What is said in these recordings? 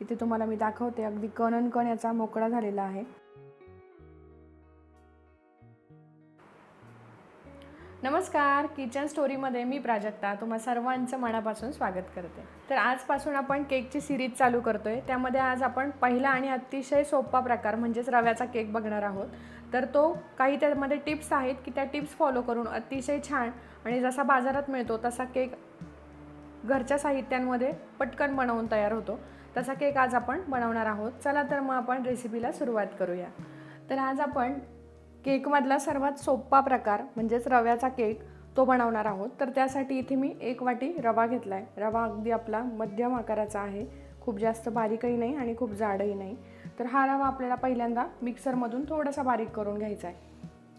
इथे तुम्हाला मी दाखवते. अगदी कणन कण याचा मोकळा झालेला आहे. नमस्कार. किचन स्टोरीमध्ये मी प्राजक्ता. तुम्हा सर्वांचं मनापासून स्वागत करते. तर आजपासून आपण केकची सिरीज चालू करतोय. त्यामध्ये आज आपण पहिला आणि अतिशय सोपा प्रकार म्हणजेच रव्याचा केक बघणार आहोत. तर तो काही त्यामध्ये टिप्स आहेत की त्या टिप्स फॉलो करून अतिशय छान आणि जसा बाजारात मिळतो तसा केक घरच्या साहित्यांमध्ये पटकन बनवून तयार होतो. तसा केक आज आपण बनवणार आहोत. चला तर मग आपण रेसिपीला सुरुवात करूया. तर आज आपण केकमधला सर्वात सोपा प्रकार म्हणजेच रव्याचा केक तो बनवणार आहोत. तर त्यासाठी इथे मी एक वाटी रवा घेतला आहे रवा अगदी आपला मध्यम आकाराचा आहे. खूप जास्त बारीकही नाही आणि खूप जाडही नाही. तर हा रवा आपल्याला पहिल्यांदा मिक्सरमधून थोडासा बारीक करून घ्यायचा आहे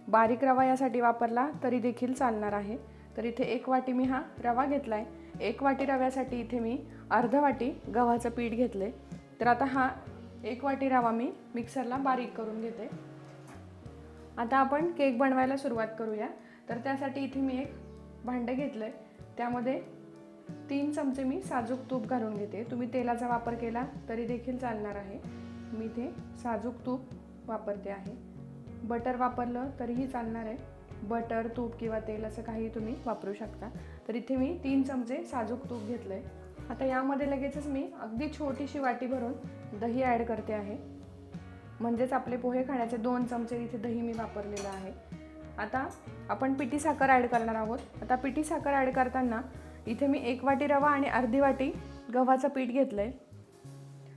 बारीक रवा यासाठी वापरला तरी देखील चालणार आहे. तर इथे एक वाटी मी हा रवा घेतला आहे एक वाटी रव्यासाठी इथे मी अर्ध वाटी गव्हाचं पीठ घेतले तर आता हा एक वाटी रवा मी मिक्सरला बारीक करून घेते. आता आपण केक बनवायला सुरुवात करूया. तर त्यासाठी इथे मी एक भांडं घेतलं आहे त्यामध्ये तीन चमचे मी साजूक तूप घालून घेते. तुम्ही तेलाचा वापर केला तरी देखील चालणार आहे. मी इथे साजूक तूप वापरते आहे. बटर वापरलं तरीही चालणार आहे. बटर तूप किंवा तेल असं काही तुम्ही वापरू शकता. तर इथे मी तीन चमचे साजूक तूप घेतलं आहे आता यामध्ये लगेचच मी अगदी छोटीशी वाटी भरून दही ॲड करते आहे. म्हणजेच आपले पोहे खाण्याचे दोन चमचे इथे दही मी वापरलेलं आहे. आता आपण पिठी साखर ॲड करणार आहोत. आता पिठी साखर ॲड करताना इथे मी एक वाटी रवा आणि अर्धी वाटी गव्हाचं पीठ घेतलं आहे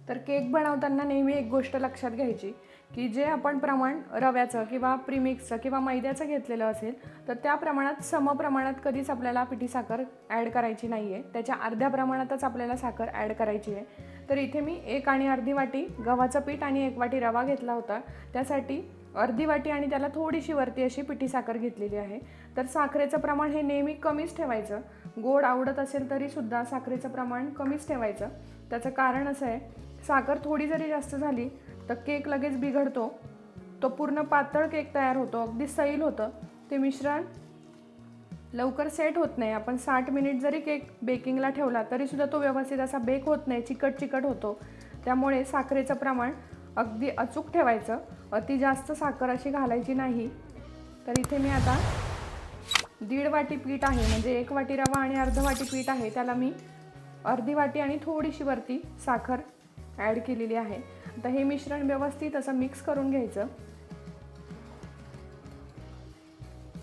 तर केक बनवताना नेहमी एक गोष्ट लक्षात घ्यायची. की जे आपण प्रमाण रव्याचं किंवा प्रीमिक्सचं किंवा मैद्याचं घेतलेलं असेल तर त्या प्रमाणात समप्रमाणात कधीच आपल्याला पिठी साखर ॲड करायची नाही आहे त्याच्या अर्ध्या प्रमाणातच आपल्याला साखर ॲड करायची आहे. तर इथे मी एक आणि अर्धी वाटी गव्हाचं पीठ आणि एक वाटी रवा घेतला होता. त्यासाठी अर्धी वाटी आणि त्याला थोडीशी वरती अशी पिठी साखर घेतलेली आहे. तर साखरेचं प्रमाण हे नेहमी कमीच ठेवायचं. गोड आवडत असेल तरीसुद्धा साखरेचं प्रमाण कमीच ठेवायचं. त्याचं कारण असं आहे साखर थोडी जरी जास्त झाली तर केक लगेच बिघडतो. तो पूर्ण पातळ केक तयार होतो. अगदी सैल होतं. ते मिश्रण लवकर सेट होत नाही. आपण साठ मिनिट जरी केक बेकिंगला ठेवला तरीसुद्धा तो व्यवस्थित असा बेक होत नाही. चिकट चिकट होतो. त्यामुळे साखरेचं प्रमाण अगदी अचूक ठेवायचं. अति जास्त साखर अशी घालायची नाही. तर इथे मी आता दीड वाटी पीठ आहे. म्हणजे एक वाटी रवा आणि अर्ध वाटी पीठ आहे. त्याला मी अर्धी वाटी आणि थोडीशी वरती साखर ॲड केलेली आहे. आता हे मिश्रण व्यवस्थित असं मिक्स करून घ्यायचं.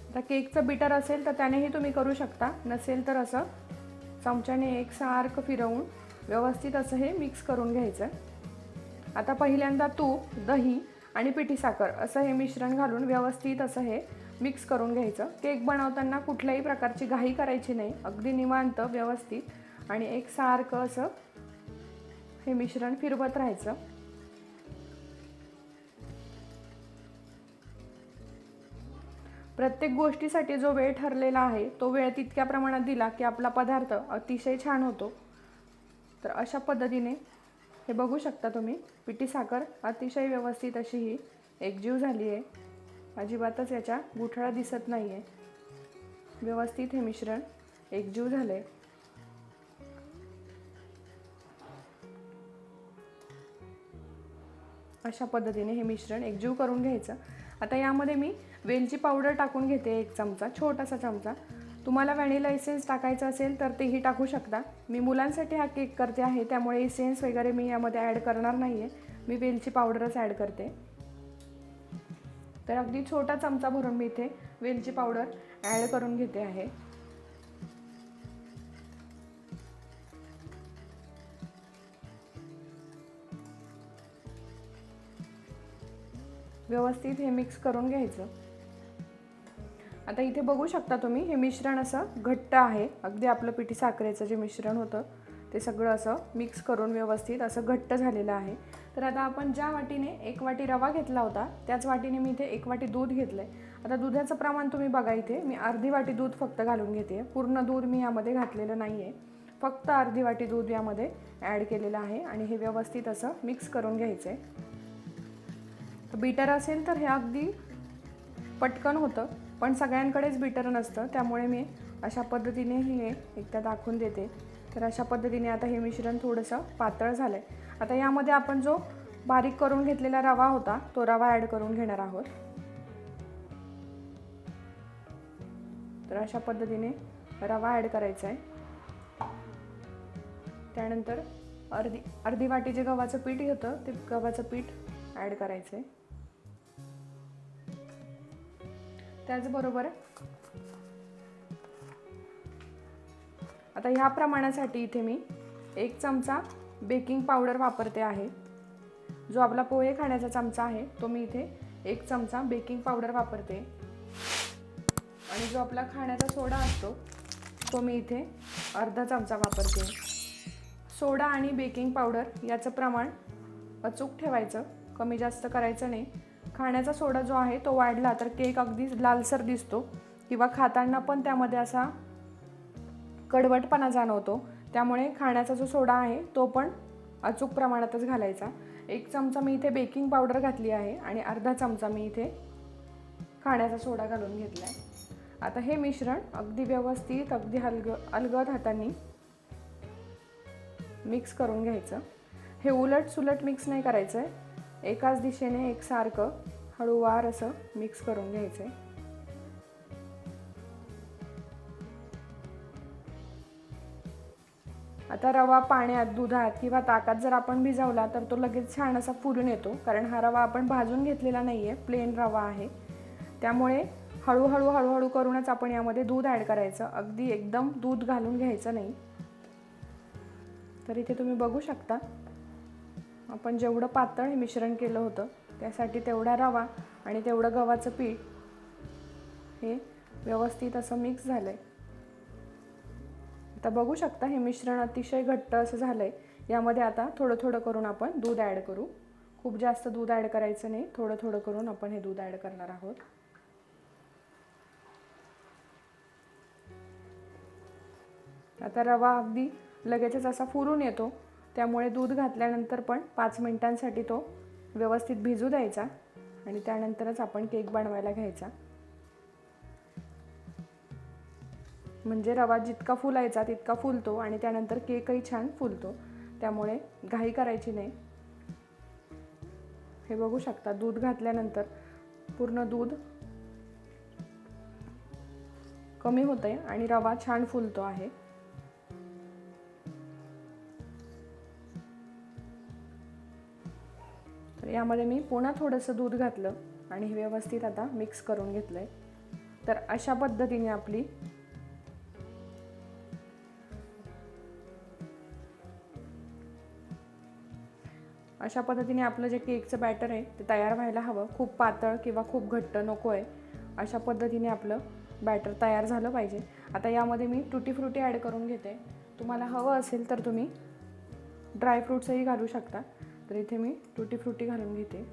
आता केकचं बिटर असेल तर त्यानेही तुम्ही करू शकता. नसेल तर असं चमच्याने एक सारखं फिरवून व्यवस्थित असं हे मिक्स करून घ्यायचं. आता पहिल्यांदा तूप दही आणि पिठी साखर असं हे मिश्रण घालून व्यवस्थित असं हे मिक्स करून घ्यायचं. केक बनवताना कुठल्याही प्रकारची घाई करायची नाही. अगदी निवांत व्यवस्थित आणि एक सारखं असं हे मिश्रण फिरवत राहायचं. प्रत्येक गोष्टीसाठी जो वेळ ठरलेला आहे तो वेळ तितक्या प्रमाणात दिला की आपला पदार्थ अतिशय छान होतो. तर अशा पद्धतीने हे बघू शकता तुम्ही पिठी साखर अतिशय व्यवस्थित अशी ही एकजीव झाली आहे. अजिबातच याच्या गुठळा दिसत नाही आहे व्यवस्थित हे मिश्रण एकजीव झालं आहे अशा पद्धतीने हे मिश्रण एकजीव करून घ्यायचं. आता यामध्ये मी वेलची पावडर टाकून घेते एक चमचा छोटासा चमचा. तुम्हाला व्हॅनिला इसेन्स टाकायचं असेल तर तेही टाकू शकता. मी मुलांसाठी हा केक करते आहे त्यामुळे इसेन्स वगैरे मी यामध्ये ॲड करणार नाही आहे मी वेलची पावडरच ॲड करते. तर अगदी छोटा चमचा भरून मी इथे वेलची पावडर ॲड करून घेते आहे. व्यवस्थित हे मिक्स करून घ्यायचं. आता इथे बघू शकता तुम्ही हे मिश्रण असं घट्ट आहे. अगदी आपलं पिठी साखरेचं जे मिश्रण होतं ते सगळं असं मिक्स करून व्यवस्थित असं घट्ट झालेलं आहे. तर आता आपण ज्या वाटीने एक वाटी रवा घेतला होता त्याच वाटीने मी इथे एक वाटी दूध घेतलं आहे आता दुधाचं प्रमाण तुम्ही बघा इथे मी अर्धी वाटी दूध फक्त घालून घेते. पूर्ण दूध मी यामध्ये घातलेलं नाही आहे फक्त अर्धी वाटी दूध यामध्ये ॲड केलेलं आहे आणि हे व्यवस्थित असं मिक्स करून घ्यायचं आहे बीटर असेल तर हे अगदी पटकन होतं पण सगळ्यांकडेच बीटर नसतं. त्यामुळे मी अशा पद्धतीने हे एकदा दाखवून देते. तर अशा पद्धतीने आता हे मिश्रण थोडंसं पातळ झालं आहे आता यामध्ये आपण जो बारीक करून घेतलेला रवा होता तो रवा ॲड करून घेणार आहोत. तर अशा पद्धतीने रवा ॲड करायचा आहे त्यानंतर अर्धी अर्धी वाटी जे गव्हाचं पीठ होतं ते गव्हाचं पीठ ॲड करायचं आहे त्याचबरोबर आता ह्या प्रमाणासाठी इथे मी एक चमचा बेकिंग पावडर वापरते आहे. जो आपला पोहे खाण्याचा चमचा आहे तो मी इथे एक चमचा बेकिंग पावडर वापरते. आणि जो आपला खाण्याचा सोडा असतो तो मी इथे अर्धा चमचा वापरते. सोडा आणि बेकिंग पावडर याचं प्रमाण अचूक ठेवायचं कमी जास्त करायचं नाही. खाण्याचा सोडा जो आहे तो वाढला तर केक अगदी लालसर दिसतो किंवा खाताना पण त्यामध्ये असा कडवटपणा जाणवतो. त्यामुळे खाण्याचा जो सोडा आहे तो पण अचूक प्रमाणातच घालायचा. एक चमचा मी इथे बेकिंग पावडर घातली आहे आणि अर्धा चमचा मी इथे खाण्याचा सोडा घालून घेतला आहे आता हे मिश्रण अगदी व्यवस्थित अगदी हलग अलगद हातांनी मिक्स करून घ्यायचं. हे उलट सुलट मिक्स नाही करायचं आहे एकाच दिशेने एकसारखं हळूवार असं मिक्स करून घ्यायचं आहे आता रवा पाण्यात दुधात किंवा ताकात जर आपण भिजवला तर तो लगेच छान असा फुलून येतो. कारण हा रवा आपण भाजून घेतलेला नाही आहे प्लेन रवा आहे. त्यामुळे हळूहळू हळूहळू करूनच आपण यामध्ये दूध ॲड करायचं. अगदी एकदम दूध घालून घ्यायचं नाही. तर इथे तुम्ही बघू शकता. आपण जेवढं पातळ हे मिश्रण केलं होतं त्यासाठी तेवढा रवा आणि तेवढं गव्हाचं पीठ हे व्यवस्थित असं मिक्स झालं आहे आता बघू शकता हे मिश्रण अतिशय घट्ट असं झालं आहे यामध्ये आता थोडं थोडं करून आपण दूध ॲड करू. खूप जास्त दूध ॲड करायचं नाही थोडं थोडं करून आपण हे दूध ॲड करणार आहोत. आता रवा अगदी लगेचच असा फुरून येतो. त्यामुळे दूध घातल्यानंतर पण पाच मिनटांसाठी तो व्यवस्थित भिजू द्यायचा आणि त्यानंतरच आपण केक बनवायला घ्यायचा. म्हणजे रवा जितका फुलायचा तितका फुलतो आणि त्यानंतर केकही छान फुलतो. त्यामुळे घाई करायची नाही. हे बघू शकता दूध घातल्यानंतर पूर्ण दूध कमी होतंय आणि रवा छान फुलतो आहे. तर यामध्ये मी पुन्हा थोडंसं दूध घातलं आणि हे व्यवस्थित आता मिक्स करून घेतलंय. तर अशा पद्धतीने आपली अशा पद्धतीने आपलं जे केकचं बॅटर आहे ते तयार व्हायला हवं. खूप पातळ किंवा खूप घट्ट नको आहे अशा पद्धतीने आपलं बॅटर तयार झालं पाहिजे. आता यामध्ये मी टुटी फ्रुटी ॲड करून घेते. तुम्हाला हवं असेल तर तुम्ही ड्रायफ्रूट्सही घालू शकता. तर इथे मी टुटी फ्रुटी घालून घेते.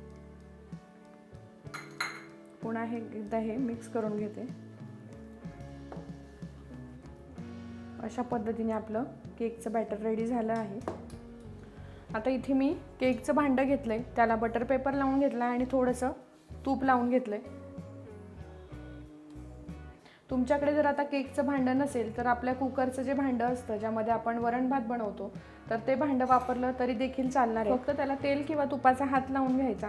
पुन्हा हे एकदा हे मिक्स करून घेते. अशा पद्धतीने आपलं केकचं बॅटर रेडी झालं आहे. आता इथे मी केकचं भांडं घेतलं आहे त्याला बटर पेपर लावून घेतला आहे आणि थोडंसं तूप लावून घेतलं आहे तुमच्याकडे जर आता केकचं भांडं नसेल तर आपल्या कुकरचं जे भांडं असतं ज्यामध्ये आपण वरण भात बनवतो तर ते भांडं वापरलं तरी देखील चालणार आहे. फक्त त्याला तेल किंवा तुपाचा हात लावून घ्यायचा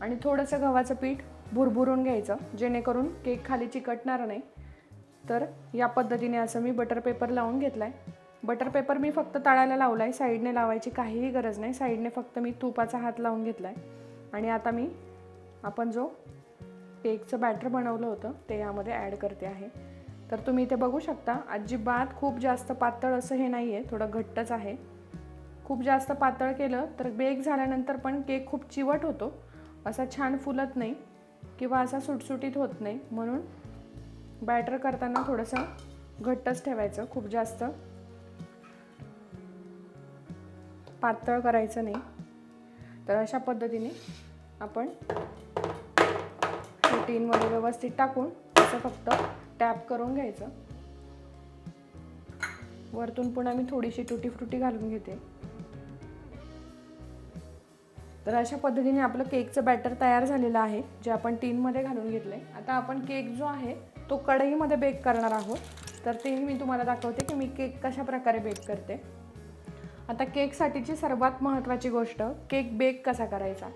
आणि थोडंसं गव्हाचं पीठ भुरभुरून घ्यायचं जेणेकरून केक खाली चिकटणार नाही. तर या पद्धतीने असं मी बटर पेपर लावून घेतला आहे बटर पेपर मी फक्त तळायला लावला आहे साईडने लावायची काहीही गरज नाही. साईडने फक्त मी तुपाचा हात लावून घेतला आहे आणि आता मी आपण जो केकचं बॅटर बनवलं होतं ते यामध्ये ॲड करते आहे. तर तुम्ही इथे बघू शकता अजिबात खूप जास्त पातळ असं हे नाही आहे थोडं घट्टच आहे. खूप जास्त पातळ केलं तर बेक झाल्यानंतर पण केक खूप चिवट होतो. असा छान फुलत नाही किंवा असा सुटसुटीत होत नाही म्हणून बॅटर करताना थोडंसं घट्टच ठेवायचं खूप जास्त पातळ करायचं नाही. तर अशा पद्धतीने आपण टीनमध्ये व्यवस्थित टाकून असं फक्त टॅप करून घ्यायचं. वरतून पुन्हा मी थोडीशी तुटी फ्रुटी घालून घेते. तर अशा पद्धतीने आपलं केकचं बॅटर तयार झालेलं आहे जे आपण टीनमध्ये घालून घेतलं आहे आता आपण केक जो आहे तो कढईमध्ये बेक करणार आहोत. तर तेही मी तुम्हाला दाखवते की मी केक कशा प्रकारे बेक करते. आता केकसाठीची सर्वात महत्त्वाची गोष्ट केक बेक कसा करायचा?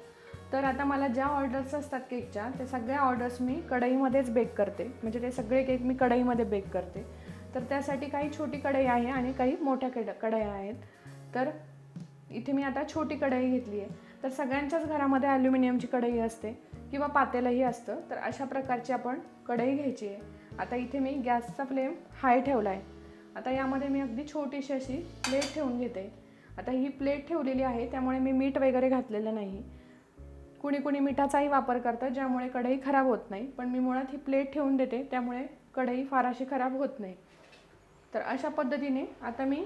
तर आता मला ज्या ऑर्डर्स असतात केकच्या ते सगळ्या ऑर्डर्स मी कढईमध्येच बेक करते. म्हणजे ते सगळे केक मी कढईमध्ये बेक करते. तर त्यासाठी काही छोटी कढई आहे आणि काही मोठ्या कड कढया आहेत. तर इथे मी आता छोटी कढई घेतली आहे. तर सगळ्यांच्याच घरामध्ये ॲल्युमिनियमची कढई असते किंवा पातेलंही असतं. तर अशा प्रकारची आपण कढई घ्यायची आहे. आता इथे मी गॅसचा फ्लेम हाय ठेवला आहे. आता यामध्ये मी अगदी छोटीशी अशी प्लेट ठेवून घेते. आता ही प्लेट ठेवलेली आहे त्यामुळे मी मीठ वगैरे घातलेलं नाही. कुणी कुणी मिठाचाही वापर करतं ज्यामुळे कढई खराब होत नाही. पण मी मुळात ही प्लेट ठेवून देते त्यामुळे कढई फार अशी खराब होत नाही. तर अशा पद्धतीने आता मी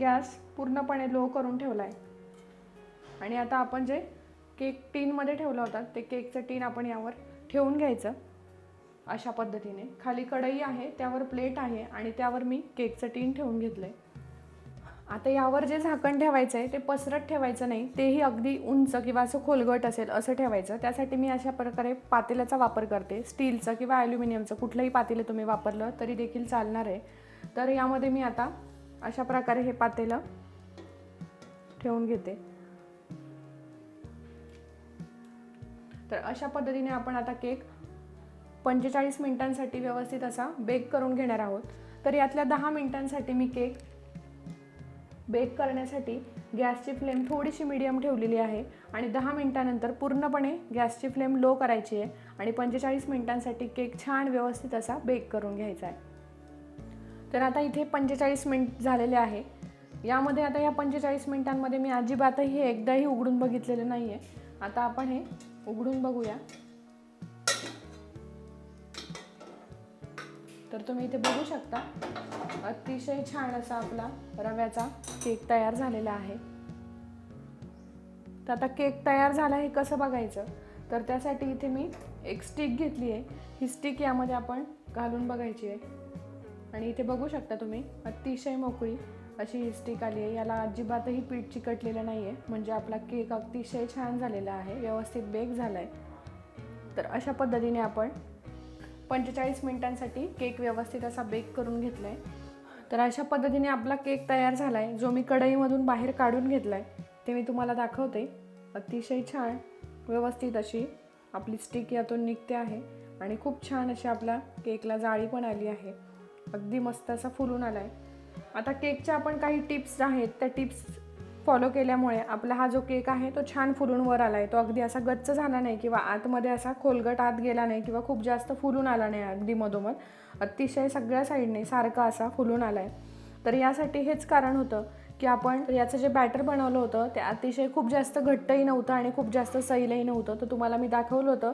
गॅस पूर्णपणे लो करून ठेवला आहे. आणि आता आपण जे केक टीनमध्ये ठेवलं होतं ते केकचं टीन आपण यावर ठेवून घ्यायचं अशा पद्धतीने. खाली कढई आहे त्यावर प्लेट आहे आणि त्यावर मी केकचं टीन ठेवून घेतलं आहे आता यावर जे झाकण ठेवायचं आहे ते पसरत ठेवायचं नाही तेही अगदी उंच किंवा असं खोलगट असेल असं ठेवायचं. त्यासाठी मी अशा प्रकारे पातेल्याचा वापर करते. स्टीलचं किंवा ॲल्युमिनियमचं कुठलंही पातेलं तुम्ही वापरलं तरी देखील चालणार आहे. तर यामध्ये मी आता अशा प्रकारे हे पातेलं ठेवून घेते. तर अशा पद्धतीने आपण आता केक पंचेचाळीस मिनिटांसाठी व्यवस्थित असा बेक करून घेणार आहोत. तर यातल्या दहा मिनिटांसाठी मी केक बेक करण्यासाठी गॅसची फ्लेम थोडीशी मिडियम ठेवलेली आहे आणि दहा मिनटानंतर पूर्णपणे गॅसची फ्लेम लो करायची आहे आणि पंचेचाळीस मिनिटांसाठी केक छान व्यवस्थित असा बेक करून घ्यायचा आहे. तर आता इथे पंचेचाळीस मिनिट झालेले आहे. यामध्ये आता या पंचेचाळीस मिनिटांमध्ये मी अजिबातही हे एकदाही उघडून बघितलेलं नाही आहे आता आपण हे उघडून बघूया. तर तुम्ही इथे बघू शकता अतिशय छान असा आपला रव्याचा केक तयार झालेला आहे. तर आता केक तयार झाला हे कसं बघायचं? तर त्यासाठी इथे मी एक स्टिक घेतली आहे. ही स्टिक यामध्ये आपण घालून बघायची आहे. आणि इथे बघू शकता तुम्ही अतिशय मोकळी अशी स्टिक आली आहे. याला अजिबातही पीठ चिकटलेलं नाही आहे म्हणजे आपला केक अतिशय छान झालेला आहे. व्यवस्थित बेक झाला आहे तर अशा पद्धतीने आपण पंचेचाळीस मिनिटांसाठी केक व्यवस्थित असा बेक करून घेतला आहे तर अशा पद्धतीने आपला केक तयार झाला आहे जो मी कढईमधून बाहेर काढून घेतला आहे ते मी तुम्हाला दाखवते. अतिशय छान व्यवस्थित अशी आपली स्टिक यातून निघते आहे. आणि खूप छान अशी आपला केकला जाळी पण आली आहे. अगदी मस्त असा फुलून आला आहे आता केकच्या आपण काही टिप्स आहेत त्या टिप्स फॉलो केल्यामुळे आपला हा जो केक आहे तो छान फुलून वर आला आहे तो अगदी असा गच्च झाला नाही किंवा आतमध्ये असा खोलगट आत गेला नाही किंवा खूप जास्त फुलून आला नाही अगदी मधोमध. अतिशय सगळ्या साईडने सारखा असा फुलून आला आहे तर यासाठी हेच कारण होतं की आपण याचं जे बॅटर बनवलं होतं ते अतिशय खूप जास्त घट्टही नव्हतं आणि खूप जास्त सैलही नव्हतं. तर तुम्हाला मी दाखवलं होतं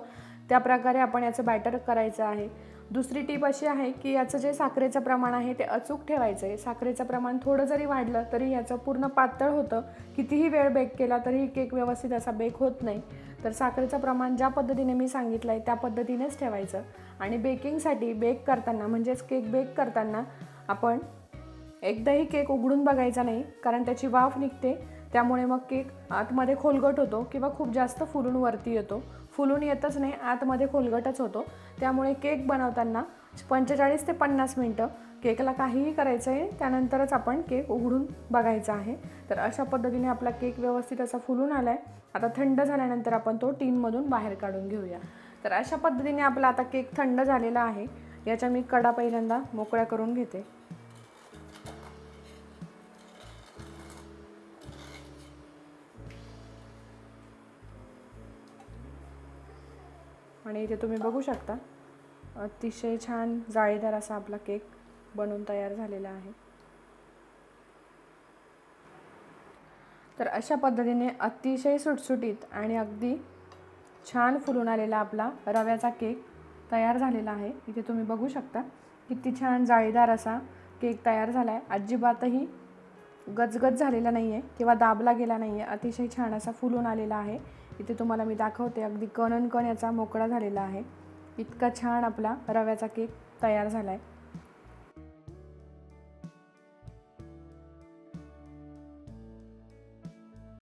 त्या प्रकारे आपण याचं बॅटर करायचं आहे. दुसरी टीप अशी आहे की याचं जे साखरेचं प्रमाण आहे ते अचूक ठेवायचं आहे साखरेचं प्रमाण थोडं जरी वाढलं तरी याचं पूर्ण पातळ होतं. कितीही वेळ बेक केला तरीही केक व्यवस्थित असा बेक होत नाही. तर साखरेचं प्रमाण ज्या पद्धतीने मी सांगितलं आहे त्या पद्धतीनेच ठेवायचं. आणि बेकिंगसाठी बेक करताना म्हणजेच केक बेक करताना आपण एकदाही केक उघडून बघायचा नाही कारण त्याची वाफ निघते. त्यामुळे मग केक आतमध्ये खोलगट होतो किंवा खूप जास्त फुलून वरती येतो. फुलून येतच नाही आतमध्ये खोलगटच होतो. त्यामुळे केक बनवताना पंचेचाळीस ते पन्नास मिनटं केकला काहीही करायचं आहे त्यानंतरच आपण केक उघडून बघायचा आहे. तर अशा पद्धतीने आपला केक व्यवस्थित असा फुलून आला आहे आता थंड झाल्यानंतर आपण तो टीनमधून बाहेर काढून घेऊया. तर अशा पद्धतीने आपला आता केक थंड झालेला आहे. याच्या मी कडा पहिल्यांदा मोकळ्या करून घेते. आणि इथे तुम्ही बघू शकता. अतिशय छान जाळीदार असा आपला केक बनून तयार झालेला आहे. तर अशा पद्धतीने अतिशय सुटसुटीत आणि अगदी छान फुलून आलेला आपला रव्याचा केक तयार झालेला आहे. इथे तुम्ही बघू शकता किती छान जाळीदार असा केक तयार झाला आहे अजिबातही गजगज झालेला नाही आहे किंवा दाबला गेला नाही आहे अतिशय छान असा फुलून आलेला आहे. इथे तुम्हाला मी दाखवते. अगदी कणन कण याचा मोकळा झालेला आहे. इतका छान आपला रव्याचा केक तयार झाला आहे